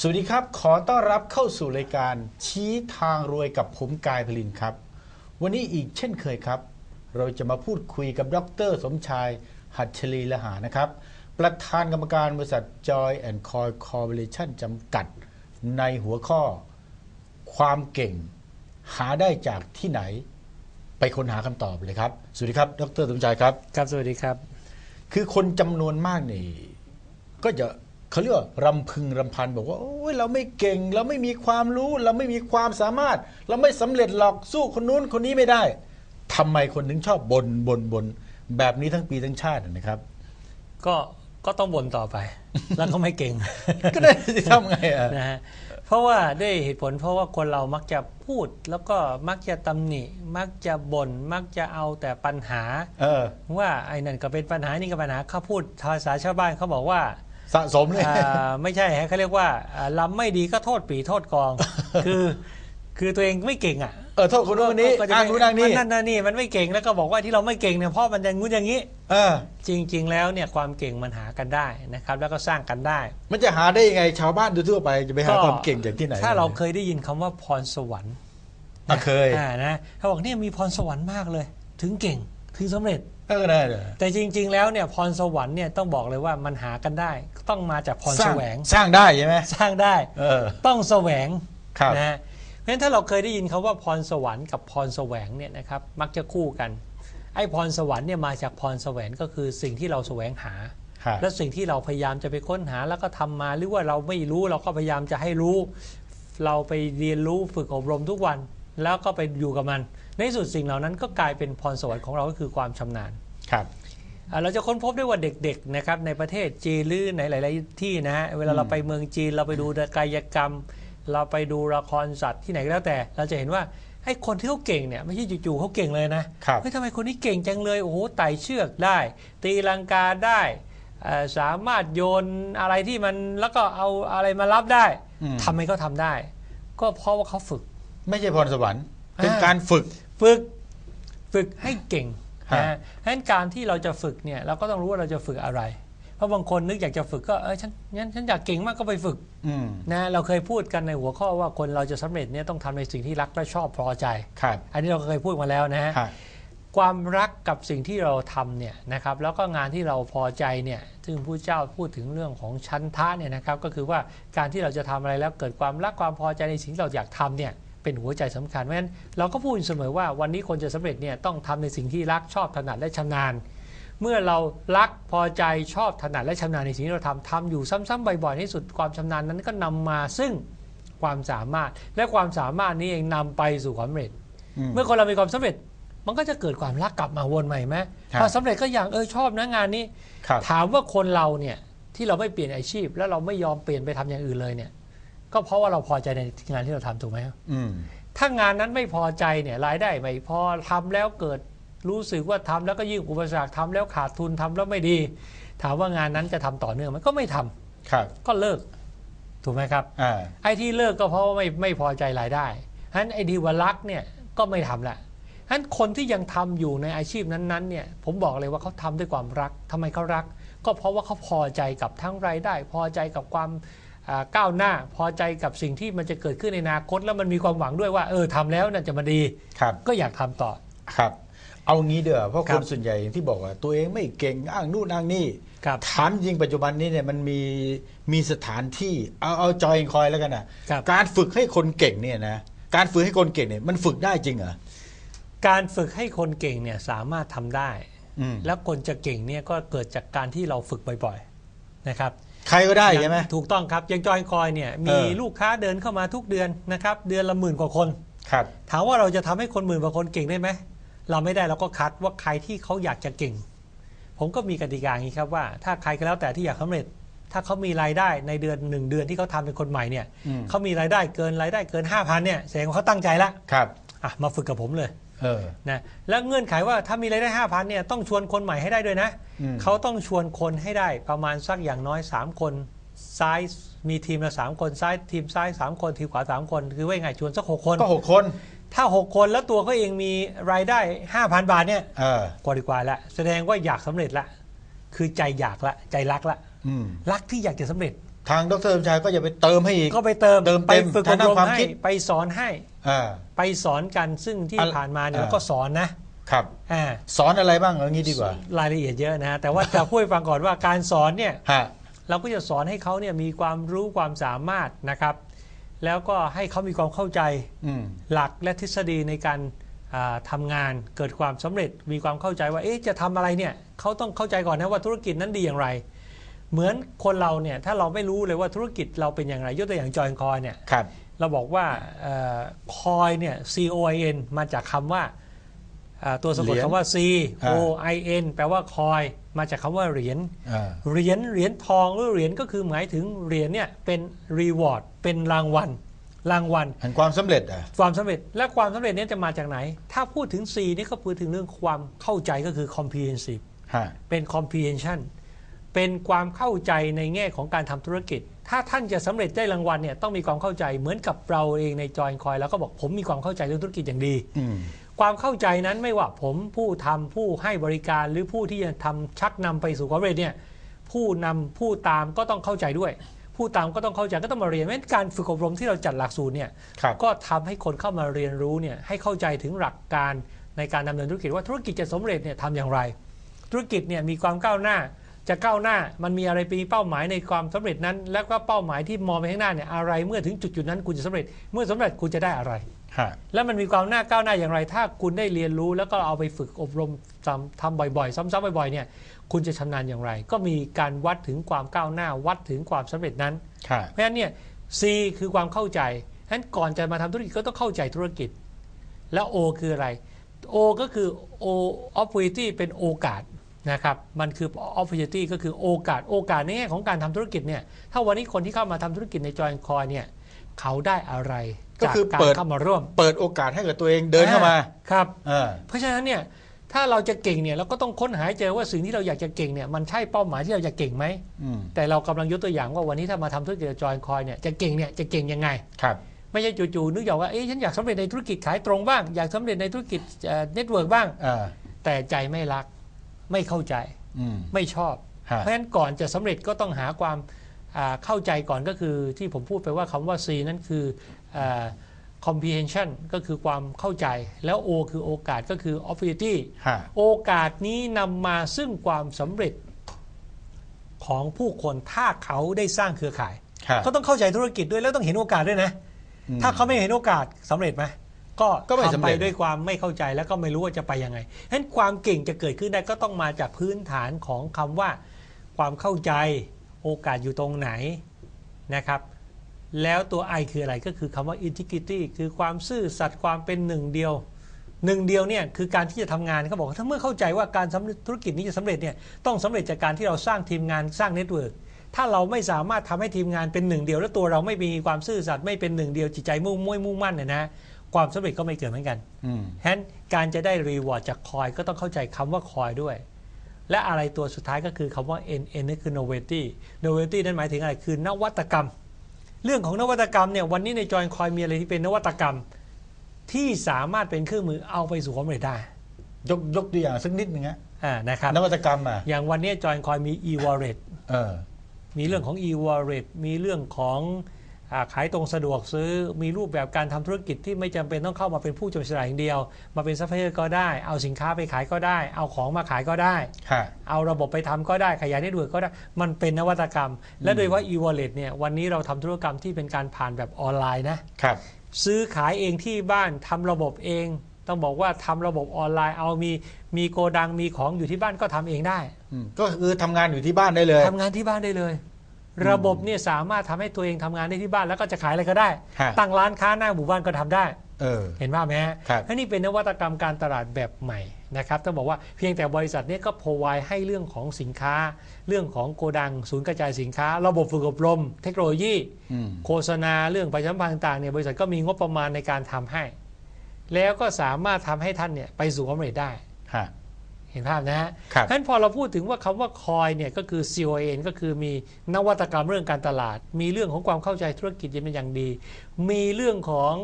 สวัสดีครับ ขอต้อนรับเข้าสู่รายการชี้ทางรวยกับผมกายพลินครับ วันนี้อีกเช่นเคยครับ เราจะมาพูดคุยกับดร สมชาย หัตชลีละหานะครับ ประธานกรรมการบริษัท Joy and Coy Corporation จำกัด ในหัวข้อ ความเก่ง หาได้จากที่ไหน ไปค้นหาคำตอบเลยครับ สวัสดีครับ ดร สมชายครับ ครับ สวัสดีครับ คือคนจำนวนมากนี่ก็จะ เขาเรียกว่ารำพึงรำพันบอกว่าโอ้ยเราไม่เก่ง เราไม่มีความรู้ เราไม่มีความสามารถ เราไม่สำเร็จหรอกสู้คนนู้นคนนี้ไม่ได้ทำไมคนถึงชอบบนบนบนแบบนี้ทั้งปีทั้งชาตินะครับ ก็ก็ต้องบ่นต่อไป แล้วก็ไม่เก่ง ก็ได้สิทำไงอะนะฮะเพราะว่าด้วยเหตุผลเพราะว่าคนเรามักจะพูด แล้วก็มักจะตำหนิ มักจะบน่นมักจะเอาแต่ปัญหา เออ ว่าไอ้นั่นก็เป็นปัญหานี่ก็ปัญหาเขาพูดภาษาชาวบ้านเขาบอกว่า สะสมเลยอ่าไม่ใช่ฮะเขาเรียกว่าอ่าลำไม่ดีก็โทษปีโทษกอง คือ คือตัวเองไม่เก่งอะเออโทษคนนู้นคนนี้ก็จะอ้างนู้นอ้างนี่มันั่นนั่นนี่มันไม่เก่งแล้วก็บอกว่าที่เราไม่เก่งเนี่ยเพราะมันอย่างงู้นอย่างนี้ เออ จริง ๆ แล้วเนี่ยความเก่งมันหากันได้นะครับ แล้วก็สร้างกันได้ มันจะหาได้ยังไงชาวบ้านทั่วๆไปจะไปหาความเก่งจากที่ไหน ถ้าเราเคยได้ยินคำว่าพรสวรรค์อะเคยอ่านะเขาบอกเนี่ยมีพรสวรรค์มากเลย ถึงเก่ง ถึงสำเร็จเออได้เลยแต่จริง ๆ แล้วเนี่ยพรสวรรค์เนี่ยต้องบอกเลยว่ามันหากันได้ ต้องมาจากพรสแสร้างวงสร้างได้ใช่ไหมสร้างได้เออต้องแสวงครับนะฮะเพราะฉะนั้นถ้าเราเคยได้ยินคาว่าพรสวรรค์กับพรแสวงเนี่ยนะครับมักจะคู่กัน ไอ้พรสวรรค์เนี่ยมาจากพรแสวงก็คือสิ่งที่เราแสวงหาครับและสิ่งที่เราพยายามจะไปค้นหาแล้วก็ทำมาหรือว่าเราไม่รู้เราก็พยายามจะให้รู้ เราไปเรียนรู้ฝึกอบรมทุกวัน แล้วก็ไปอยู่กับมัน ในที่สุดสิ่งเหล่านั้นก็กลายเป็นพรสวรรค์ของเราก็คือความชำนาญครับอ่าเราจะค้นพบได้ว่าเด็กๆนะครับในประเทศจีนหรือในหลาย ๆ ที่นะฮะเวลาเราไปเมืองจีนเราไปดูกายกรรม เราไปดูละครสัตว์ที่ไหนก็แล้วแต่ เราจะเห็นว่าไอ้คนที่เขาเก่งเนี่ยไม่ใช่จู่ๆเขาเก่งเลยนะครับเฮ้ยทำไมคนนี้เก่งจังเลยโอ้โหไต่เชือกได้ ตีลังกาได้เอ่อสามารถโยนอะไรที่มันแล้วก็เอาอะไรมารับได้อืมทำไมเขาทำได้ ก็เพราะว่าเขาฝึก ไม่ใช่พรสวรรค์เป็นอ่าการฝึก ฝึกฝึกให้เก่งฮะนะฮะฉะนั้นการที่เราจะฝึกเนี่ยเราก็ต้องรู้ว่าเราจะฝึกอะไร เพราะบางคนนึกอยากจะฝึกก็เออฉันงั้นฉันอยากเก่งมากก็ไปฝึกอืม นะเราเคยพูดกันในหัวข้อว่าคนเราจะสำเร็จเนี่ยต้องทำในสิ่งที่รักและชอบพอใจ ครับอันนี้เราก็เคยพูดมาแล้วนะฮะฮะความรักกับสิ่งที่เราทำเนี่ยนะครับแล้วก็งานที่เราพอใจเนี่ยซึ่งผู้เจ้าพูดถึงเรื่องของชั้นทะเนี่ยนะครับก็คือว่าการที่เราจะทำอะไรแล้วเกิดความรักความพอใจในสิ่งที่เราอยากทำเนี่ย เป็นหัวใจสำคัญเพราะฉะนั้นเราก็พูดเสมอว่าวันนี้คนจะสำเร็จเนี่ยต้องทำในสิ่งที่รักชอบถนัดและชำนาญ เมื่อเรารักพอใจชอบถนัดและชำนาญในสิ่งที่เราทำทำอยู่ซ้ำๆบ่อยๆในที่สุดความชำนาญนั้นก็นำมาซึ่งความสามารถและความสามารถนี้เองนำไปสู่ความสำเร็จอืมเมื่อคนเรามีความสำเร็จมันก็จะเกิดความรักกลับมาวนใหม่ไหมครับพอสำเร็จก็อย่างเออชอบนะงานนี้ครับถามว่าคนเราเนี่ยที่เราไม่เปลี่ยนอาชีพ แล้วเราไม่ยอมเปลี่ยนไปทำอย่างอื่นเลยเนี่ย ก็เพราะว่าเราพอใจในงานที่เราทำถูกไหมครับอืมถ้างานนั้นไม่พอใจเนี่ยรายได้ไม่พอทำแล้วเกิดรู้สึกว่าทำแล้วก็ยิ่งอุปสรรคทำแล้วขาดทุนทำแล้วไม่ดี ถามว่างานนั้นจะทำต่อเนื่องไหมันก็ไม่ทำครับก็เลิก ถูกไหมครับอ่าไอ้ที่เลิกก็เพราะว่าไม่ไม่พอใจรายได้ฉะนั้นไอ้ที่ว่ารักเนี่ยก็ไม่ทำละฉะนั้นคนที่ยังทำอยู่ในอาชีพนั้นๆเนี่ยผมบอกเลยว่าเขาทำด้วยความรักทำไมเขารัก ก็เพราะว่าเขาพอใจกับทั้งรายได้ พอใจกับความอ่า ก้าวหน้าพอใจกับสิ่งที่มันจะเกิดขึ้นในอนาคต แล้วมันมีความหวังด้วยว่า เออทำแล้วน่าจะมาดีครับก็อยากทำต่อครับ เอางี้เด้อเพราะคครับนส่วนใหญ่อย่างที่บอกว่า ตัวเองไม่เก่งอ้างนู่นอ้างนี่ครับ ถามจริงปัจจุบันนี้เนี่ยมันมีมีสถานที่เอาเอาจอยคอยแล้วกันนะครับ การฝึกให้คนเก่งเนี่ยนะการฝึกให้คนเก่งเนี่ยมันฝึกได้จริงเหรอการฝึกให้คนเก่งเนี่ยสามารถทำได้ อืม แล้วคนจะเก่งเนี่ยก็เกิดจากการที่เราฝึกบ่อยๆนะครับ ใครก็ได้ใช่ไหมถูกต้องครับอยังจอยคอยเนี่ยเอมีอลูกค้าเดินเข้ามาทุกเดือนนะครับเดือนละหมื่นกว่าคนครับถามว่าเราจะทำให้คนหมื่นกว่าคนเก่งได้ไหมเราไม่ได้เราก็คัดว่าใครที่เขาอยากจะเก่ง ผมก็มีกติกาอย่างนี้ครับว่า ถ้าใครก็แล้วแต่ที่อยากสำเร็จ ถ้าเขามีรายได้ในเดือนหนึ่งเดือนที่เขาทำเป็นคนใหม่เนี่ยอืมเขามีรายได้เกินรายได้เกิน5,000เนี่ยแสดงว่าเขาตั้งใจละครับอะมาฝึกกับผมเลย เออ นะแล้วเงื่อนไขว่าถ้ามีรายได้5,000เนี่ยต้องชวนคนใหม่ให้ได้ด้วยนะ อืม เขาต้องชวนคนให้ได้ประมาณสักอย่างน้อย 3 คนซ้ายมีทีมละสามคนซ้ายทีมซ้าย 3 คนทีมขวา 3 คน คือว่ายังไงชวนสัก 6 คน ก็หกคนถ้า 6 คนแล้วตัวเขาเองมีรายได้ 5,000 บาทเนี่ยเออกว่าดีกว่าละแสดงว่าอยากสำเร็จละ คือใจอยากละใจรักละอืมรักที่อยากจะสำเร็จ ทางดรสมชายก็จะไปเติมให้อีก ก็ไปเติมเติมไปเต็มฝึกอทางบด้านรมความให้คิด ไปสอนให้ อ่า ไปสอนกันซึ่งที่อะไรผ่านมาเนี่ยอ่า เราก็สอนนะครับอ่าสอนอะไรบ้างเอางี้ดีกว่ารายละเอียดเยอะนะฮะแต่ว่าจะพูดให้ฟังก่อนว่าการสอนเนี่ย ฮะเราก็จะสอนให้เขาเนี่ยมีความรู้ความสามารถนะครับ แล้วก็ให้เขามีความเข้าใจอืม หลักและทฤษฎีในการอ่าทำงานเกิดความสำเร็จ มีความเข้าใจว่าเอ๊ะจะทำอะไรเนี่ยเขาต้องเข้าใจก่อนนะว่าธุรกิจนั้นดีอย่างไร เหมือนคนเราเนี่ยถ้าเราไม่รู้เลยว่าธุรกิจเราเป็นอย่างไรยกตัวอย่างจอยคอยเนี่ย ครับ เราบอกว่าคอยเนี่ย C O I N มาจากคำว่าอ่าตัวสะกดเหรียญคำว่า C อ่า O I N แปลว่าคอยมาจากคำว่าเหรียญอ่าเหรียญเหรียญทองหรือเหรียญก็คือหมายถึงเหรียญเนี่ยเป็น reward เป็นรางวัลรางวัลแห่งความสำเร็จอะความสำเร็จและความสำเร็จเนี้จะมาจากไหน ถ้าพูดถึง C นี่ก็พูดถึงเรื่องความเข้าใจก็คือ comprehensive ฮะเป็น comprehension เป็นความเข้าใจในแง่ของการทำธุรกิจ ถ้าท่านจะสำเร็จได้รางวัลเนี่ยต้องมีความเข้าใจเหมือนกับเราเองในจอยคอยแล้วก็บอกผมมีความเข้าใจเรื่องธุรกิจอย่างดีอืมความเข้าใจนั้นไม่ว่าผมผู้ทำผู้ให้บริการหรือผู้ที่จะทำชักนำไปสู่ความสำเร็จเนี่ยผู้นำผู้ตามก็ต้องเข้าใจด้วย ผู้ตามก็ต้องเข้าใจก็ต้องมาเรียนเพราะฉะนั้นการฝึกอบรมที่เราจัดหลักสูตรเนี่ยครับก็ทำให้คนเข้ามาเรียนรู้เนี่ยให้เข้าใจถึงหลักการในการดำเนินธุรกิจว่าธุรกิจจะสำเร็จเนี่ยทำอย่างไร ธุรกิจเนี่ยมีความก้าวหน้า จะก้าวหน้ามันมีอะไรปีเป้าหมายในความสำเร็จนั้น แล้วก็เป้าหมายที่มองไปข้างหน้าเนี่ยอะไรเมื่อถึงจุดจุดๆนั้นคุณจะสำเร็จ เมื่อสำเร็จคุณจะได้อะไรฮะแล้วมันมีความหน้าก้าวหน้าอย่างไร ถ้าคุณได้เรียนรู้แล้วก็เอาไปฝึกอบรมทำทำบ่อยๆ ซ้ำๆบ่อยๆเนี่ยคุณจะชำนาญอย่างไร ก็มีการวัดถึงความก้าวหน้าวัดถึงความสำเร็จนั้นฮะเพราะฉะนั้นเนี่ย C คือความเข้าใจฉะนั้นก่อนจะมาทำธุรกิจก็ต้องเข้าใจธุรกิจ แล้ว O คืออะไร O ก็คือ O opportunity เป็นโอกาส นะครับมันคือ opportunity ก็คือโอกาสโอกาสในแง่ของการทำธุรกิจเนี่ยถ้าวันนี้คนที่เข้ามาทำธุรกิจในจอยคอยเนี่ยเขาได้อะไรก็จากคือการเปิดเข้ามาร่วม เปิดโอกาสให้กับตัวเองเดินเข้ามาครับอ่าเพราะฉะนั้นเนี่ยถ้าเราจะเก่งเนี่ยเราก็ต้องค้นหาให้เจอว่าสิ่งที่เราอยากจะเก่งเนี่ยมันใช่เป้าหมายที่เราจะเก่งไหมอืมแต่เรากำลังยกตัวอย่างว่าวันนี้ถ้ามาทำธุรกิจกับจอยคอยเนี่ยจะเก่งเนี่ยจะเก่งยังไงครับไม่ใช่จู่ๆนึกอยากว่าเอ๊ะฉันอยากสำเร็จในธุรกิจขายตรงบ้างอยากสำเร็จในธุรกิจเน็ตเวิร์กบ้างอ่าแต่ใจไม่รัก ไม่เข้าใจอืม ไม่ชอบ ฮะ เพราะฉะนั้นก่อนจะสำเร็จก็ต้องหาความอ่าเข้าใจก่อนก็คือที่ผมพูดไปว่าคำว่า C นั้นคืออ่า comprehension ก็คือความเข้าใจแล้ว O คือโอกาสก็คือ opportunity ฮะโอกาสนี้นำมาซึ่งความสำเร็จของผู้คนถ้าเขาได้สร้างเครือข่าย ฮะ ก็ต้องเข้าใจธุรกิจด้วยแล้วต้องเห็นโอกาสด้วยนะ อืม ถ้าเขาไม่เห็นโอกาสสำเร็จไหม ก็ก็ไม่สำทำไปเร็จ ด้วยความไม่เข้าใจแล้วก็ไม่รู้ว่าจะไปยังไงฉะนั้นความเก่งจะเกิดขึ้นได้ก็ต้องมาจากพื้นฐานของคำว่า ความเข้าใจโอกาสอยู่ตรงไหนนะครับ แล้วตัว I คืออะไรก็คือคำว่า integrity คือความซื่อสัตย์ความเป็นหนึ่งเดียว หนึ่งเดียวเนี่ยคือการที่จะทำงานเขาบอกว่าถ้าเมื่อเข้าใจว่าการสำเร็จธุรกิจนี้จะสำเร็จเนี่ยต้องสำเร็จจากการที่เราสร้างทีมงานสร้างเน็ตเวิร์กถ้าเราไม่สามารถทำให้ทีมงานเป็นหนึ่งเดียว แล้วตัวเราไม่มีความซื่อสัตย์ไม่เป็นหนึ่งเดียวจิตใจมุ่งมุ่ยมุ่งมั่นเนี่ยนะ ความสำเร็จก็ไม่เกิดเหมือนกันอืม ฉะนั้นการจะได้รีวอร์ดจากคอยก็ต้องเข้าใจคำว่าคอยด้วย และอะไรตัวสุดท้ายก็คือคำว่า N N นั่นคือ novelty novelty นั่นหมายถึงอะไรคือนวัตกรรม เรื่องของนวัตกรรมเนี่ยวันนี้ในจอยคอยมีอะไรที่เป็นนวัตกรรม ที่สามารถเป็นเครื่องมือเอาไปสู่ความสำเร็จได้ยกยกตัวอย่างสักนิดหนึ่งฮะอ่านะครับนวัตกรรมอะอย่างวันนี้จอยคอยมี e-wallet เออ มีเรื่องของ e-wallet มีเรื่องของอา ขายตรงสะดวกซื้อมีรูปแบบการทำธุรกิจที่ไม่จำเป็นต้องเข้ามาเป็นผู้จำหน่ายอย่างเดียว มาเป็นซัพพลายเออร์ก็ได้ เอาสินค้าไปขายก็ได้ เอาของมาขายก็ได้ฮะเอาระบบไปทำก็ได้ขยายเน็ตเวิร์กก็ได้ มันเป็นนวัตกรรม และโดยเฉพาะ e-wallet เนี่ยวันนี้เราทำธุรกรรมที่เป็นการผ่านแบบออนไลน์นะครับซื้อขายเองที่บ้านทำระบบเอง ต้องบอกว่าทำระบบออนไลน์เอามีมีโกดังมีของอยู่ที่บ้านก็ทำเองได้อืมก็คือทำงานอยู่ที่บ้านได้เลยทำงานที่บ้านได้เลย ระบบเนี่ยสามารถทำให้ตัวเองทำงานได้ที่บ้านแล้วก็จะขายอะไรก็ได้ฮะตั้งร้านค้าหน้าหมู่บ้านก็ทำได้เออเห็นภาพไหมฮะครับและนี่เป็นนวัตกรรมการตลาดแบบใหม่นะครับต้องบอกว่าเพียงแต่บริษัทเนี้ก็พอไวให้เรื่องของสินค้า เรื่องของโกดัง ศูนย์กระจายสินค้า ระบบฝึกอบรม เทคโนโลยีอืมโฆษณาเรื่องประชาสัมพันธ์ต่างๆเนี่ยบริษัทก็มีงบประมาณในการทำให้ แล้วก็สามารถทำให้ท่านเนี่ยไปสู่ความสำเร็จได้ฮะ เห็นภาพนะฮะครับฉะนั้นพอเราพูดถึงว่าคำว่าคอยเนี่ยก็คือ CON ก็คือมีนวัตกรรมเรื่องการตลาด มีเรื่องของความเข้าใจธุรกิจเป็นอย่างดี มีเรื่องของ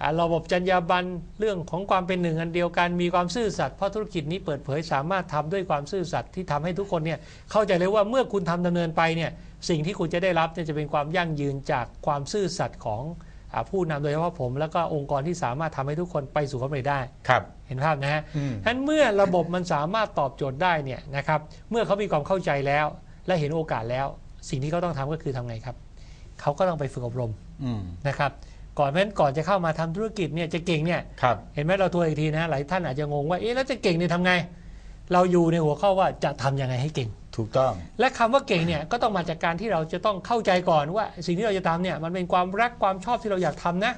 อ่าระบบจรรยาบรรณเรื่องของความเป็นหนึ่งอันเดียวกันมีความซื่อสัตย์เพราะธุรกิจนี้เปิดเผยสามารถทำด้วยความซื่อสัตย์ที่ทำให้ทุกคนเนี่ยเข้าใจเลยว่าเมื่อคุณทำดำเนินไปเนี่ยสิ่งที่คุณจะได้รับเนี่ยจะเป็นความยั่งยืนจากความซื่อสัตย์ของอาผู้นำโดยเฉพาะผม แล้วก็องค์กรที่สามารถทำให้ทุกคนไปสู่ความสำเร็จได้ครับเห็นภาพนะฮะอืมฉะนั้นเมื่อระบบมันสามารถตอบโจทย์ได้เนี่ยนะครับเมื่อเขามีความเข้าใจแล้ว และเห็นโอกาสแล้ว สิ่งที่เขาต้องทำก็คือทำไงครับเขาก็ต้องไปฝึกอบรมอืมนะครับก่อนเพราะฉะนั้นก่อนจะเข้ามาทำธุรกิจเนี่ยจะเก่งเนี่ยครับเห็นไหมเราทัวร์อีกทีนะหลายท่านอาจจะงงว่าเอ๊ะแล้วจะเก่งเนี่ยทำไง เราอยู่ในหัวข้อว่าจะทำยังไงให้เก่ง ถูกต้อง และคำว่าเก่งเนี่ยก็ต้องมาจากการที่เราจะต้องเข้าใจก่อนว่า สิ่งที่เราจะทำเนี่ยมันเป็นความรักความชอบที่เราอยากทำนะ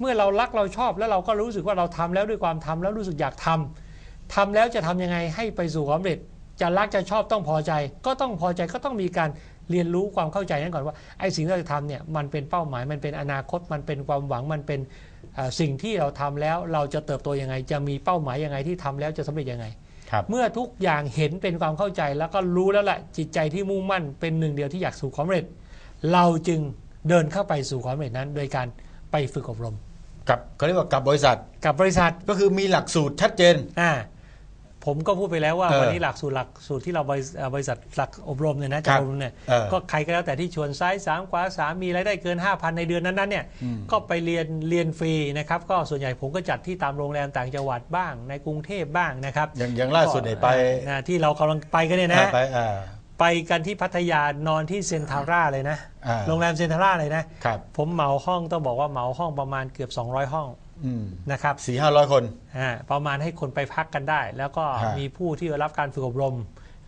เมื่อเรารักเราชอบแล้วเราก็รู้สึกว่าเราทำแล้วด้วยความทำแล้วรู้สึกอยากทำทำแล้วจะทำยังไงให้ไปสู่ความสำเร็จ จะรักจะชอบต้องพอใจ ก็ต้องพอใจก็ต้องมีการเรียนรู้ความเข้าใจนั้นก่อนว่าไอ้สิ่งที่เราจะทำเนี่ยมันเป็นเป้าหมายมันเป็นอนาคตมันเป็นความหวังมันเป็นเอ่อสิ่งที่เราทำแล้วเราจะเติบโตยังไง จะมีเป้าหมายยังไงที่ทำแล้วจะสำเร็จยังไงครับเมื่อทุกอย่างเห็นเป็นความเข้าใจแล้วก็รู้แล้วแหละจิตใจที่มุ่งมั่นเป็นหนึ่งเดียวที่อยากสู่ความสำเร็จ เราจึงเดินเข้าไปสู่ความสำเร็จนั้น โดยการไปฝึกอบรม กับเขาเรียกว่ากับบริษัท กับบริษัทก็คือมีหลักสูตรชัดเจน อ่าผมก็พูดไปแล้วว่าเออวันนี้หลักสูตรหลักสูตรที่เราบริเอ่อบริษัทหลักอบรมเนี่ยนะครัจะบอบรมเนี่ยเออก็ใครก็แล้วแต่ที่ชวนซ้ายสามขวาสามมีรายได้เกิน 5,000 ในเดือนนั้นๆเนี่ยอืมก็ไปเรียนเรียนฟรีนะครับก็ส่วนใหญ่ผมก็จัดที่ตามโรงแรมต่างจังหวัดบ้างในกรุงเทพบ้างนะครับอย่างอย่างล่าสุดเนี่ยไป อ่าที่เรากำลังไปกันเนี่ยนะไปอ่า ไปกันที่พัทยานอนที่เซนทาร่าเลยนะ อ่า โรงแรมเซนทาร่าเลยนะ ครับผมเหมาห้องต้องบอกว่าเหมาห้องประมาณเกือบ 200 ห้องอืมนะครับสี่ห้าร้อยคน อ่าประมาณให้คนไปพักกันได้ แล้วก็ฮะ มีผู้ที่รับการฝึกอบรม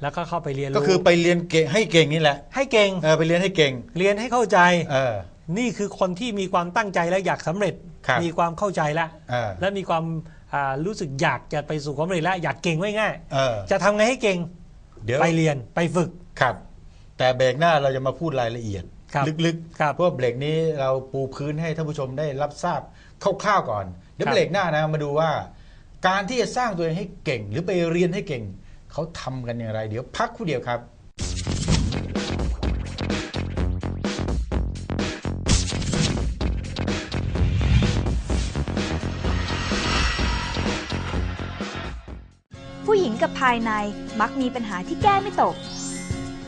แล้วก็เข้าไปเรียนรู้ก็คือไปเรียนเก่งให้เก่งนี่แหละให้เก่งเออไปเรียนให้เก่ง เรียนให้เข้าใจ เออ นี่คือคนที่มีความตั้งใจและอยากสำเร็จ ครับมีความเข้าใจแล้ว เออ และมีความอ่ารู้สึกอยากจะไปสู่ความสำเร็จแล้วอยากเก่งไว้ง่าย เออจะทำไงให้เก่ง เดี๋ยวไปเรียนไปฝึก ครับ แต่เบรกหน้าเราจะมาพูดรายละเอียด ครับลึกครับๆ เพราะว่าเบรกนี้เราปูพื้นให้ท่านผู้ชมได้รับทราบคร่าวๆก่อน เดี๋ยวครับ เบรกหน้านะมาดูว่า การที่จะสร้างตัวเองให้เก่ง หรือไปเรียนให้เก่ง เขาทำกันอย่างไร เดี๋ยวพักครู่เดียวครับ ผู้หญิงกับภายในมักมีปัญหาที่แก้ไม่ตก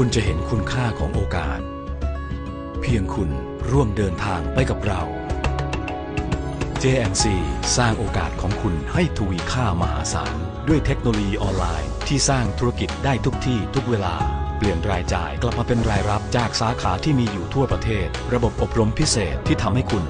คุณจะเห็นคุณค่าของโอกาส เพียงคุณร่วมเดินทางไปกับเรา JNC สร้างโอกาสของคุณให้ทวีค่ามหาศาล ด้วยเทคโนโลยีออนไลน์ ที่สร้างธุรกิจได้ทุกที่ทุกเวลา เปลี่ยนรายจ่ายกลับมาเป็นรายรับจากสาขาที่มีอยู่ทั่วประเทศ ระบบอบรมพิเศษที่ทำให้คุณ